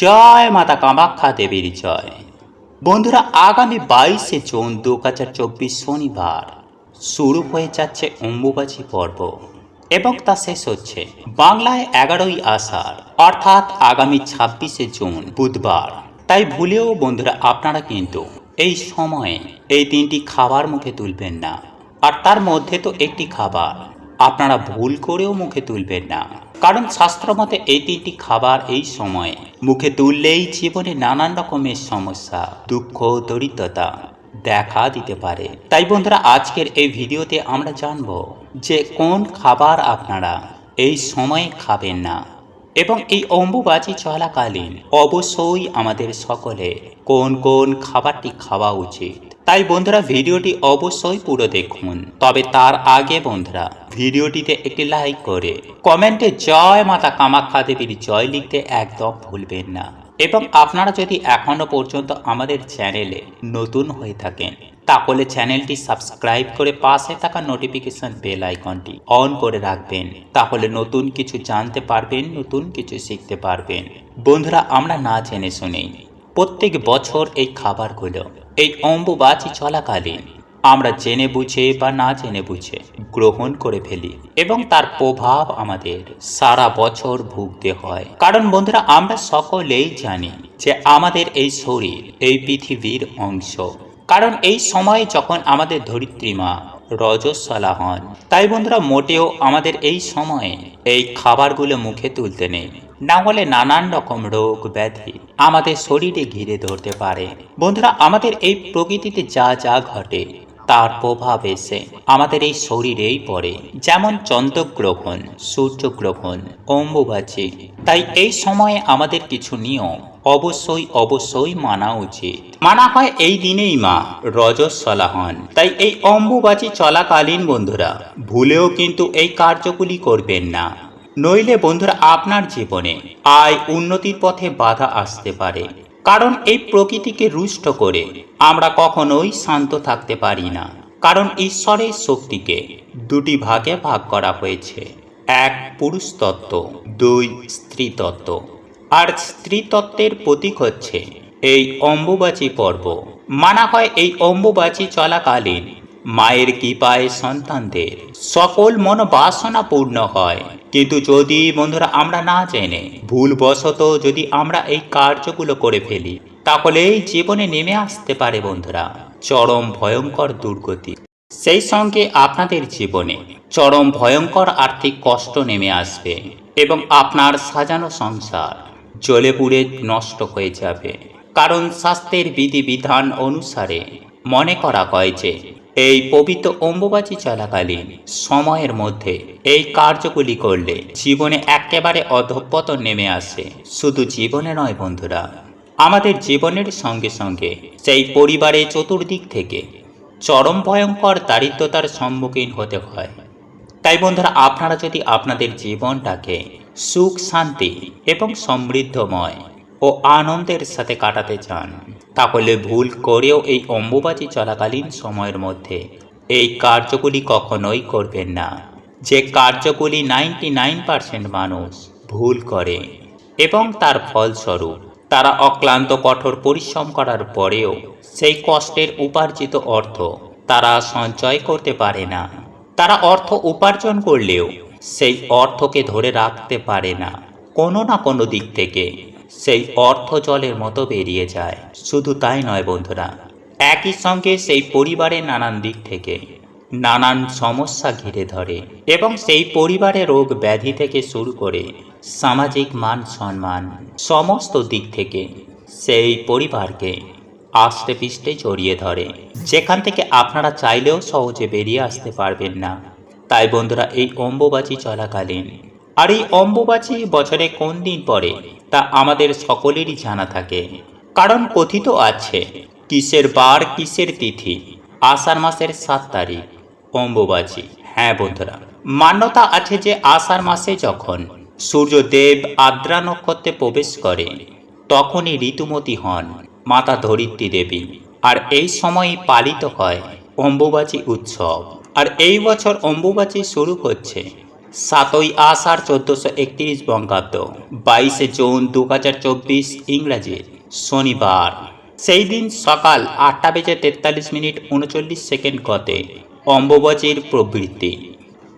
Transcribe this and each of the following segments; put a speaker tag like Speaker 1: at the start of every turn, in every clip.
Speaker 1: জয় মাতা কামাখ্যা দেবীর জয়। বন্ধুরা, আগামী বাইশে জুন দু হাজার চব্বিশ শনিবার শুরু হয়ে যাচ্ছে অম্বুবাচী পর্ব এবং তা শেষ হচ্ছে বাংলায় এগারোই আষাঢ়, অর্থাৎ আগামী ছাব্বিশে জুন বুধবার। তাই ভুলেও বন্ধুরা, আপনারা কিন্তু এই সময়ে এই তিনটি খাবার মুখে তুলবেন না। আর তার মধ্যে তো একটি খাবার আপনারা ভুল করেও মুখে তুলবেন না। কারণ শাস্ত্র মতে এই তিনটি খাবার এই সময়ে মুখে তুললেই জীবনে নানান রকমের সমস্যা, দুঃখ, দরিদ্রতা দেখা দিতে পারে। তাই বন্ধুরা, আজকের এই ভিডিওতে আমরা জানব যে কোন খাবার আপনারা এই সময়ে খাবেন না। এবং এই অম্বুবাচী চলাকালীন অবশ্যই আমাদের সকলে কোন কোন খাবারটি খাওয়া উচিত তাই বন্ধুরা ভিডিওটি অবশ্যই পুরো দেখুন। তবে তার আগে বন্ধুরা, ভিডিওটিতে একটি লাইক করে, কমেন্টে জয় মাতা কামাখ্যা দেবীর জয় লিখতে একদম ভুলবেন না। এবং আপনারা যদি এখনও পর্যন্ত আমাদের চ্যানেলে নতুন হয়ে থাকেন, তাহলে চ্যানেলটি সাবস্ক্রাইব করে পাশে থাকা নোটিফিকেশন বেল আইকনটি অন করে রাখবেন। তাহলে নতুন কিছু জানতে পারবেন, নতুন কিছু শিখতে পারবেন। বন্ধুরা, আমরা না জেনে শুনেই প্রত্যেক বছর এই খাবারগুলো এই অম্বুবাচী চলাকালীন আমরা জেনে বুঝে বা না জেনে বুঝে গ্রহণ করে ফেলি এবং তার প্রভাব আমাদের সারা বছর ভুগতে হয়। কারণ বন্ধুরা, আমরা সকলেই জানি যে আমাদের এই শরীর, এই পৃথিবীর অংশ। কারণ এই সময় যখন আমাদের ধরিত্রীমা রজস্বলা হন তাই বন্ধুরা, মোটেও আমাদের এই সময়ে এই খাবারগুলো মুখে তুলতে নেই। না হলে নানান রকম রোগ ব্যাধি আমাদের শরীরে ঘিরে ধরতে পারে। বন্ধুরা, আমাদের এই প্রকৃতিতে যা যা ঘটে, তার প্রভাব এসে আমাদের এই শরীরেই পড়ে। যেমন চন্দ্রগ্রহণ, সূর্যগ্রহণ, অম্বুবাচী। তাই এই সময়ে আমাদের কিছু নিয়ম অবশ্যই অবশ্যই মানা উচিত। মানা হয় এই দিনেই মা রজস্বলা হন তাই এই অম্বুবাচী চলাকালীন বন্ধুরা, ভুলেও কিন্তু এই কার্যগুলি করবেন না। নইলে বন্ধুরা আপনার জীবনে আয় উন্নতির পথে বাধা আসতে পারে। কারণ এই প্রকৃতিকে রুষ্ট করে আমরা কখনোই শান্ত থাকতে পারি না। কারণ ঈশ্বরের শক্তিকে দুটি ভাগে ভাগ করা হয়েছে। এক পুরুষ তত্ত্ব দুই স্ত্রী তত্ত্ব আর স্ত্রী তত্ত্বের প্রতীক হচ্ছে এই অম্বুবাচী পর্ব। মানা হয় এই অম্বুবাচী চলাকালীন মায়ের কৃপায় সন্তানদের সকল মনোবাসনা পূর্ণ হয়। কিন্তু যদি বন্ধুরা আমরা না জেনে, ভুলবশত যদি আমরা এই কার্যগুলো করে ফেলি তাহলে এই জীবনে নেমে আসতে পারে বন্ধুরা চরম ভয়ঙ্কর দুর্গতি। সেই সঙ্গে আপনাদের জীবনে চরম ভয়ঙ্কর আর্থিক কষ্ট নেমে আসবে এবং আপনার সাজানো সংসার জ্বলে পুড়ে নষ্ট হয়ে যাবে। কারণ স্বাস্থ্যের বিধিবিধান অনুসারে মনে করা হয় যে, এই পবিত্র অম্বুবাচী চলাকালীন সময়ের মধ্যে এই কার্যগুলি করলে জীবনে একেবারে অধঃপতন নেমে আসে। শুধু জীবনে নয় বন্ধুরা, আমাদের জীবনের সঙ্গে সঙ্গে সেই পরিবারে চতুর্দিক থেকে চরম ভয়ঙ্কর দারিদ্রতার সম্মুখীন হতে হয়। তাই বন্ধুরা, আপনারা যদি আপনাদের জীবনটাকে সুখ, শান্তি এবং সমৃদ্ধময় ও আনন্দের সাথে কাটাতে চান। তাহলে ভুল করেও এই অম্বুবাচী চলাকালীন সময়ের মধ্যে এই কার্যগুলি কখনোই করবেন না। যে কার্যগুলি নাইনটি নাইন পার্সেন্ট মানুষ ভুল করে এবং তার ফলস্বরূপ তারা অক্লান্ত কঠোর পরিশ্রম করার পরেও সেই কষ্টের উপার্জিত অর্থ তারা সঞ্চয় করতে পারে না। তারা অর্থ উপার্জন করলেও সেই অর্থকে ধরে রাখতে পারে না। কোনো না কোনো দিক থেকে সেই অর্থ জলের মতো বেরিয়ে যায়। শুধু তাই নয় বন্ধুরা, একই সঙ্গে সেই পরিবারের নানান দিক থেকে নানান সমস্যা ঘিরে ধরে এবং সেই পরিবারে রোগ ব্যাধি থেকে শুরু করে সামাজিক মান সম্মান সমস্ত দিক থেকে সেই পরিবারকে আষ্টে পিষ্টে জড়িয়ে ধরে। যেখান থেকে আপনারা চাইলেও সহজে বেরিয়ে আসতে পারবেন না। তাই বন্ধুরা এই অম্বুবাচী চলাকালীন। আর এই অম্বুবাচী বছরে কোন দিন পরে তা আমাদের সকলেরই জানা থাকে। কারণ কথিত আছে, কিসের বার কিসের তিথি, আষাঢ় মাসের সাত তারিখ, অম্বুবাচী। হ্যাঁ বন্ধুরা, মান্যতা আছে যে আষাঢ় মাসে যখন সূর্যদেব আদ্রা নক্ষত্রে প্রবেশ করে, তখনই ঋতুমতী হন মাতা ধরিত্রী দেবী। আর এই সময়ই পালিত হয় অম্বুবাচী উৎসব। আর এই বছর অম্বুবাচী শুরু হচ্ছে সাতই আষাঢ় চোদ্দশো একত্রিশ বঙ্গাব্দ, বাইশে জুন দু হাজার চব্বিশ ইংরাজির শনিবার। সেই দিন সকাল আটটা বেজে তেতাল্লিশ মিনিট উনচল্লিশ সেকেন্ড গতে অম্বুবাচীর প্রবৃত্তি।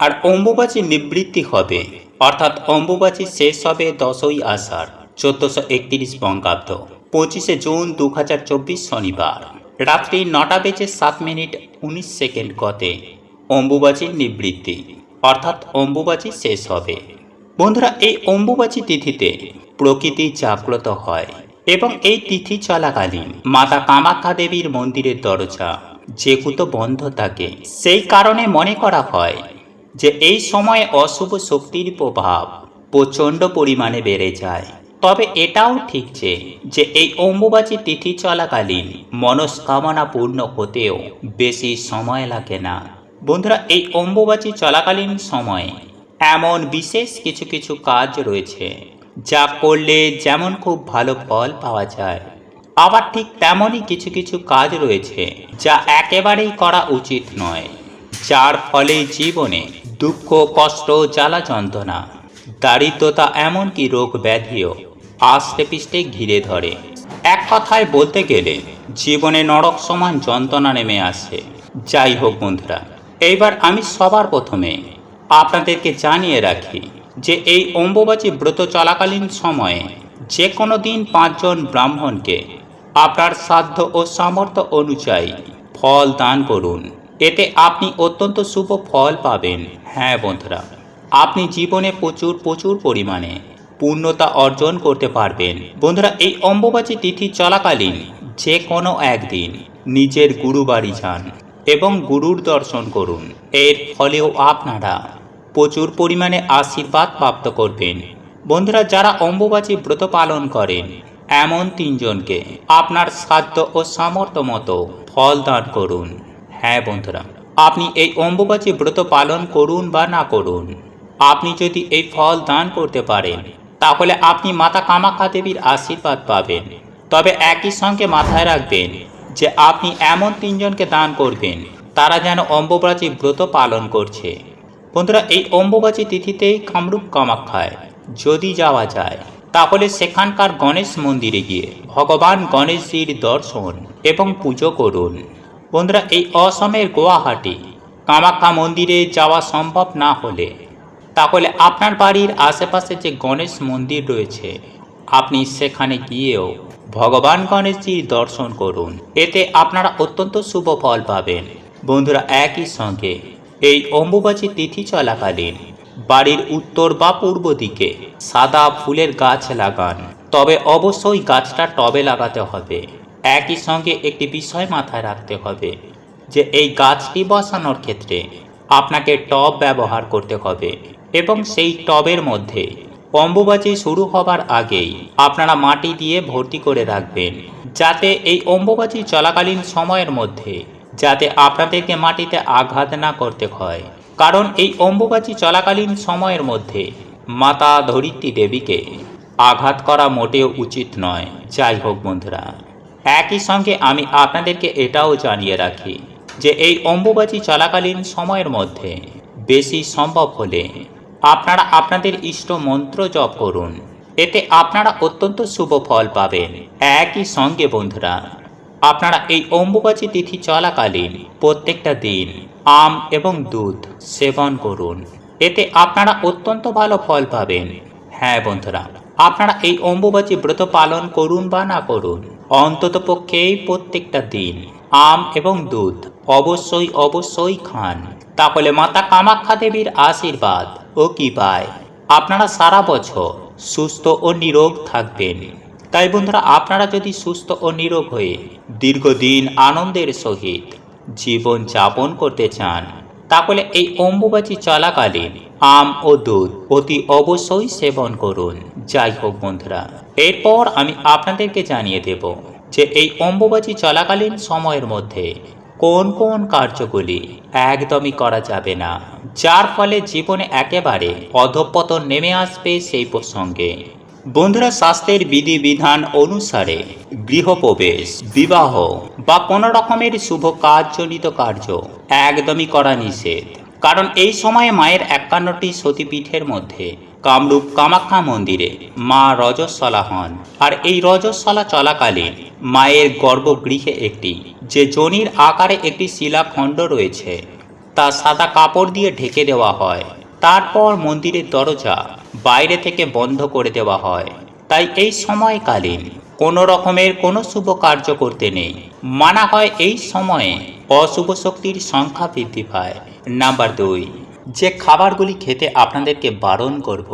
Speaker 1: আর অম্বুবাচী নিবৃত্তি হবে, অর্থাৎ অম্বুবাচী শেষ হবে দশই আষাঢ় চোদ্দশো একত্রিশ বঙ্গাব্দ, পঁচিশে জুন দু হাজার চব্বিশ শনিবার। রাত্রি নটা বেজে সাত মিনিট উনিশ সেকেন্ড গতে অম্বুবাচীর নিবৃত্তি, অর্থাৎ অম্বুবাচী শেষ হবে। বন্ধুরা, এই অম্বুবাচী তিথিতে প্রকৃতি জাগ্রত হয় এবং এই তিথি চলাকালীন মাতা কামাখ্যা দেবীর মন্দিরের দরজা যেগুলো বন্ধ থাকে। সেই কারণে মনে করা হয় যে এই সময়ে অশুভ শক্তির প্রভাব প্রচণ্ড পরিমাণে বেড়ে যায়। তবে এটাও ঠিক যে যে এই অম্বুবাচী তিথি চলাকালীন মনস্কামনা পূর্ণ হতেও বেশি সময় লাগে না। বন্ধুরা, এই অম্বুবাচী চলাকালীন সময়ে এমন বিশেষ কিছু কিছু কাজ রয়েছে যা করলে যেমন খুব ভালো ফল পাওয়া যায়। আবার ঠিক তেমনই কিছু কিছু কাজ রয়েছে যা একেবারেই করা উচিত নয়, যার ফলে জীবনে দুঃখ, কষ্ট, জ্বালা যন্ত্রণা, দারিদ্রতা, এমনকি রোগ ব্যাধিও আস্তে পিষ্টে ঘিরে ধরে। এক কথায় বলতে গেলে, জীবনে নরক সমান যন্ত্রণা নেমে আসে। যাই হোক বন্ধুরা এইবার আমি সবার প্রথমে আপনাদেরকে জানিয়ে রাখি যে এই অম্বুবাচী ব্রত চলাকালীন সময়ে যে কোনো দিন পাঁচজন ব্রাহ্মণকে আপনার সাধ্য ও সামর্থ্য অনুযায়ী ফল দান করুন। এতে আপনি অত্যন্ত শুভ ফল পাবেন। হ্যাঁ বন্ধুরা, আপনি জীবনে প্রচুর প্রচুর পরিমাণে পূর্ণতা অর্জন করতে পারবেন। বন্ধুরা, এই অম্বুবাচী তিথি চলাকালীন যে কোনো একদিন নিজের গুরু বাড়ি যান। এবং গুরুর দর্শন করুন। এর ফলেও আপনারা প্রচুর পরিমাণে আশীর্বাদ প্রাপ্ত করবেন। বন্ধুরা, যারা অম্বুবাচী ব্রত পালন করেন, এমন তিনজনকে আপনার সাধ্য ও সামর্থ্য মতো ফল দান করুন। হ্যাঁ বন্ধুরা, আপনি এই অম্বুবাচী ব্রত পালন করুন বা না করুন, আপনি যদি এই ফল দান করতে পারেন, তাহলে আপনি মাতা কামাখ্যা দেবীর আশীর্বাদ পাবেন। তবে একই সঙ্গে মাথায় রাখবেন যে আপনি এমন তিনজনকে দান করবেন, তারা যেন অম্বুবাচী ব্রত পালন করছে। বন্ধুরা, এই অম্বুবাচী তিথিতেই কামরূপ কামাখ্যায় যদি যাওয়া যায়, তাহলে সেখানকার গণেশ মন্দিরে গিয়ে ভগবান গণেশজির দর্শন এবং পুজো করুন। বন্ধুরা, এই অসমের গুয়াহাটি কামাখ্যা মন্দিরে যাওয়া সম্ভব না হলে, তাহলে আপনার বাড়ির আশেপাশে যে গণেশ মন্দির রয়েছে আপনি সেখানে গিয়েও ভগবান গণেশজির দর্শন করুন। এতে আপনারা অত্যন্ত শুভ ফল পাবেন। বন্ধুরা, একই সঙ্গে এই অম্বুবাচী তিথি চলাকালীন বাড়ির উত্তর বা পূর্ব দিকে সাদা ফুলের গাছ লাগান। তবে অবশ্যই গাছটা টবে লাগাতে হবে। একই সঙ্গে একটি বিষয় মাথায় রাখতে হবে যে এই গাছটি বসানোর ক্ষেত্রে আপনাকে টব ব্যবহার করতে হবে এবং সেই টবের মধ্যে অম্বুবাচী শুরু হবার আগেই আপনারা মাটি দিয়ে ভর্তি করে রাখবেন। যাতে এই অম্বুবাচী চলাকালীন সময়ের মধ্যে যাতে আপনাদেরকে মাটিতে আঘাত না করতে হয়। কারণ এই অম্বুবাচী চলাকালীন সময়ের মধ্যে মাতা ধরিত্রী দেবীকে আঘাত করা মোটেও উচিত নয়। যাই হোক বন্ধুরা, একই সঙ্গে আমি আপনাদেরকে এটাও জানিয়ে রাখি যে এই অম্বুবাচী চলাকালীন সময়ের মধ্যে বেশি সম্ভব হলে আপনারা আপনাদের ইষ্ট মন্ত্র জপ করুন। এতে আপনারা অত্যন্ত শুভ ফল পাবেন। একই সঙ্গে বন্ধুরা, আপনারা এই অম্বুবাচী তিথি চলাকালীন প্রত্যেকটা দিন আম এবং দুধ সেবন করুন। এতে আপনারা অত্যন্ত ভালো ফল পাবেন। হ্যাঁ বন্ধুরা, আপনারা এই অম্বুবাচী ব্রত পালন করুন বা না করুন, অন্তত পক্ষেই প্রত্যেকটা দিন আম এবং দুধ অবশ্যই অবশ্যই খান। তাহলে মাতা কামাখ্যা দেবীর আশীর্বাদ ও কি পায়? আপনারা সারা বছর সুস্থ ও নিরোগ থাকবেন। তাই বন্ধুরা, আপনারা যদি সুস্থ ও নিরোগ হয়ে দীর্ঘদিন আনন্দের সহিত জীবন যাপন করতে চান, তাহলে এই অম্বুবাচী চলাকালীন আম ও দুধ অতি অবশ্যই সেবন করুন। যাই হোক বন্ধুরা, এরপর আমি আপনাদেরকে জানিয়ে দেব যে এই অম্বুবাচী চলাকালীন সময়ের মধ্যে কোন কোন কার্যগুলি একদমই করা যাবে না। যার ফলে জীবনে একেবারে অধঃপতন নেমে আসবে সেই প্রসঙ্গে। বন্ধুরা, স্বাস্থ্যের বিধিবিধান অনুসারে গৃহপ্রবেশ, বিবাহ বা কোনো রকমের শুভ কাজজনিত কার্য একদমই করা নিষেধ। কারণ এই সময়ে মায়ের একান্নটি সতীপীঠের মধ্যে কামরূপ কামাখ্যা মন্দিরে মা রজস্বলা হন। আর এই রজস্বলা চলাকালীন মায়ের গর্ভগৃহে একটি, যে জনির আকারে একটি শিলাখণ্ড রয়েছে তা সাদা কাপড় দিয়ে ঢেকে দেওয়া হয়। তারপর মন্দিরের দরজা বাইরে থেকে বন্ধ করে দেওয়া হয়। তাই এই সময়কালীন কোনো রকমের কোনো শুভ কার্য করতে নেই। মানা হয় এই সময়ে অশুভ শক্তির সংখ্যা বৃদ্ধি পায়। নাম্বার দুই, যে খাবারগুলি খেতে আপনাদেরকে বারণ করব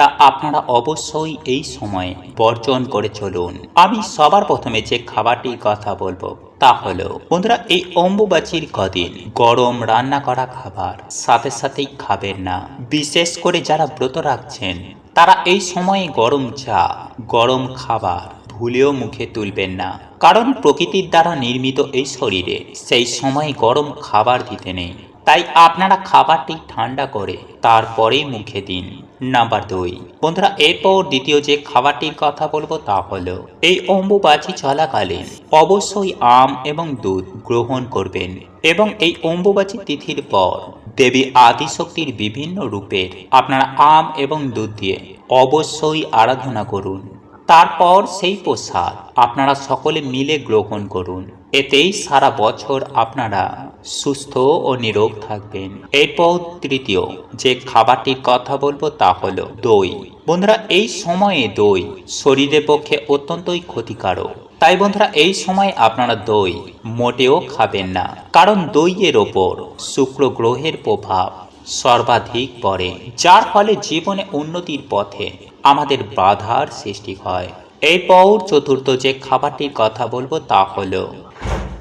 Speaker 1: তা আপনারা অবশ্যই এই সময়ে বর্জন করে চলুন। আমি সবার প্রথমে যে খাবারটির কথা বলব, তা হলো, বন্ধুরা, এই অম্বুবাচির কদিন গরম রান্না করা খাবার, সাথে সাথেই খাবেন না। বিশেষ করে যারা ব্রত রাখছেন, তারা এই সময়ে গরম চা, গরম খাবার ভুলেও মুখে তুলবেন না। কারণ প্রকৃতির দ্বারা নির্মিত এই শরীরে সেই সময় গরম খাবার দিতে নেই। তাই আপনারা খাবারটি ঠান্ডা করে তারপরেই মুখে দিন। নাম্বার দুই। বন্ধুরা, এরপর দ্বিতীয় যে খাবারটির কথা বলব তা হলো, এই অম্বুবাচী চলাকালীন অবশ্যই আম এবং দুধ গ্রহণ করবেন এবং এই অম্বুবাচী তিথির পর দেবী আদিশক্তির বিভিন্ন রূপের আপনারা আম এবং দুধ দিয়ে অবশ্যই আরাধনা করুন। তারপর সেই প্রসাদ আপনারা সকলে মিলে গ্রহণ করুন। এতেই সারা বছর আপনারা সুস্থ ও নিরোগ থাকবেন। এরপর তৃতীয় যে খাবারটির কথা বলব তা হলো দই। বন্ধুরা, এই সময়ে দই শরীরের পক্ষে অত্যন্তই ক্ষতিকারক। তাই বন্ধুরা, এই সময় আপনারা দই মোটেও খাবেন না। কারণ দইয়ের ওপর শুক্র গ্রহের প্রভাব সর্বাধিক পড়ে, যার ফলে জীবনে উন্নতির পথে আমাদের বাধার সৃষ্টি হয়। এরপর চতুর্থ যে খাবারটির কথা বলব তা হলো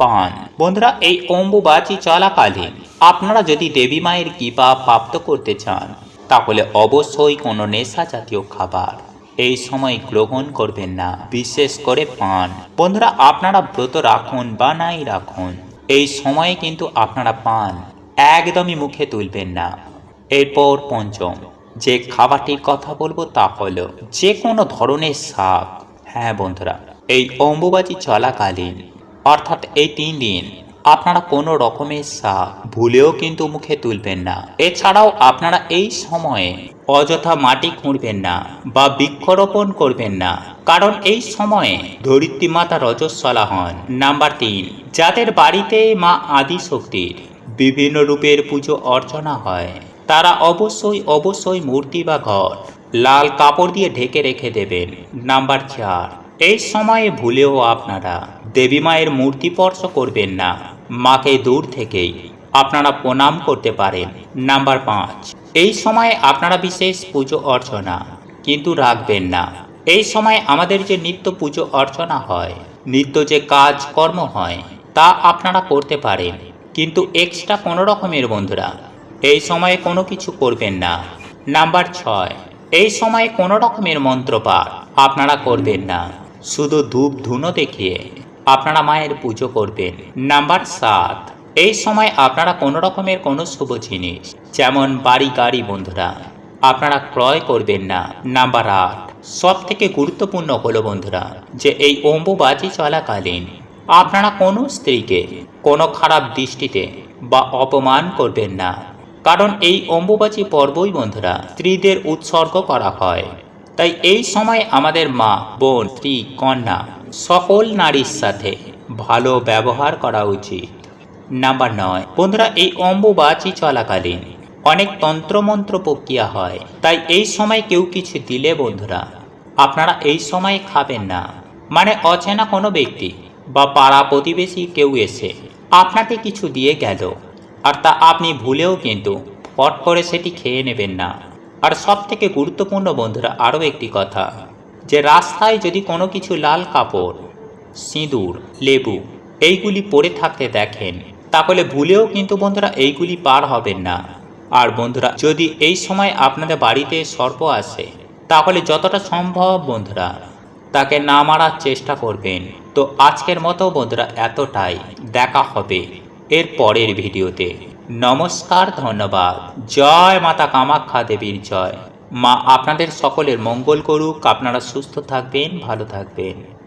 Speaker 1: পান। বন্ধুরা, এই অম্বুবাচী চলাকালীন আপনারা যদি দেবী মায়ের কৃপা প্রাপ্ত করতে চান, তাহলে অবশ্যই কোনো নেশা জাতীয় খাবার এই সময় গ্রহণ করবেন না, বিশেষ করে পান। বন্ধুরা, আপনারা ব্রত রাখুন বা নাই রাখুন, এই সময়ে কিন্তু আপনারা পান, একদমই মুখে তুলবেন না। এরপর পঞ্চম, যে খাবারটির কথা বলব তা হলো যে কোনো ধরনের শাক। হ্যাঁ বন্ধুরা, এই অম্বুবাচী চলাকালীন অর্থাৎ এই তিন দিন আপনারা কোনো রকমের শাক ভুলেও কিন্তু মুখে তুলবেন না। এছাড়াও আপনারা এই সময়ে অযথা মাটি খুঁড়বেন না বা বৃক্ষরোপণ করবেন না। কারণ এই সময়ে ধরিত্রী মাতা রজস্বলা হন। নাম্বার তিন, যাদের বাড়িতে মা আদি শক্তির বিভিন্ন রূপের পুজো অর্চনা হয়, তারা অবশ্যই অবশ্যই মূর্তি বা ঘর লাল কাপড় দিয়ে ঢেকে রেখে দেবেন। নাম্বার চার এই সময়ে ভুলেও আপনারা দেবী মায়ের মূর্তি স্পর্শ করবেন না। মাকে দূর থেকেই আপনারা প্রণাম করতে পারেন। নাম্বার পাঁচ, এই সময়ে আপনারা বিশেষ পুজো অর্চনা কিন্তু রাখবেন না। এই সময় আমাদের যে নিত্য পুজো অর্চনা হয়, নিত্য যে কাজ কর্ম হয়, তা আপনারা করতে পারেন। কিন্তু এক্সট্রা কোনো রকমের বন্ধুরা, এই সময়ে কোনো কিছু করবেন না। নাম্বার ছয়, এই সময়ে কোনো রকমের মন্ত্রপাঠ আপনারা করবেন না। শুধু ধূপ ধুনো দেখিয়ে আপনারা মায়ের পুজো করবেন। নাম্বার সাত, এই সময় আপনারা কোনো রকমের কোনো শুভ জিনিস, যেমন বাড়ি গাড়ি বন্ধুরা, আপনারা ক্রয় করবেন না। নাম্বার আট সব থেকে গুরুত্বপূর্ণ হলো বন্ধুরা, যে এই অম্বুবাজি চলাকালীন আপনারা কোনো স্ত্রীকে কোনো খারাপ দৃষ্টিতে বা অপমান করবেন না। কারণ এই অম্বুবাচী পর্বই বন্ধুরা, স্ত্রীদের উৎসর্গ করা হয়। তাই এই সময় আমাদের মা, বোন, স্ত্রী, কন্যা সকল নারীর সাথে ভালো ব্যবহার করা উচিত। নাম্বার নয়, বন্ধুরা, এই অম্বুবাচী চলাকালীন অনেক তন্ত্রমন্ত্র প্রক্রিয়া হয়। তাই এই সময় কেউ কিছু দিলে, বন্ধুরা, আপনারা এই সময় খাবেন না। মানে অচেনা কোনো ব্যক্তি বা পাড়া প্রতিবেশী কেউ এসে আপনাকে কিছু দিয়ে গেল, আর তা আপনি ভুলেও কিন্তু পট করে সেটি খেয়ে নেবেন না। আর সব থেকে গুরুত্বপূর্ণ বন্ধুরা, আরও একটি কথা, যে রাস্তায় যদি কোনো কিছু লাল কাপড়, সিঁদুর, লেবু এইগুলি পড়ে থাকতে দেখেন, তাহলে ভুলেও কিন্তু বন্ধুরা এইগুলি পার হবেন না। আর বন্ধুরা, যদি এই সময় আপনাদের বাড়িতে সর্প আসে, তাহলে যতটা সম্ভব বন্ধুরা, তাকে না মারার চেষ্টা করবেন। তো আজকের মতো বন্ধুরা, এতটাই। দেখা হবে এর পরের ভিডিওতে। নমস্কার, ধন্যবাদ। জয় মাতা কামাখ্যা দেবীর জয়। মা, আপনাদের সকলের মঙ্গল করুক। আপনারা সুস্থ থাকবেন, ভালো থাকবেন।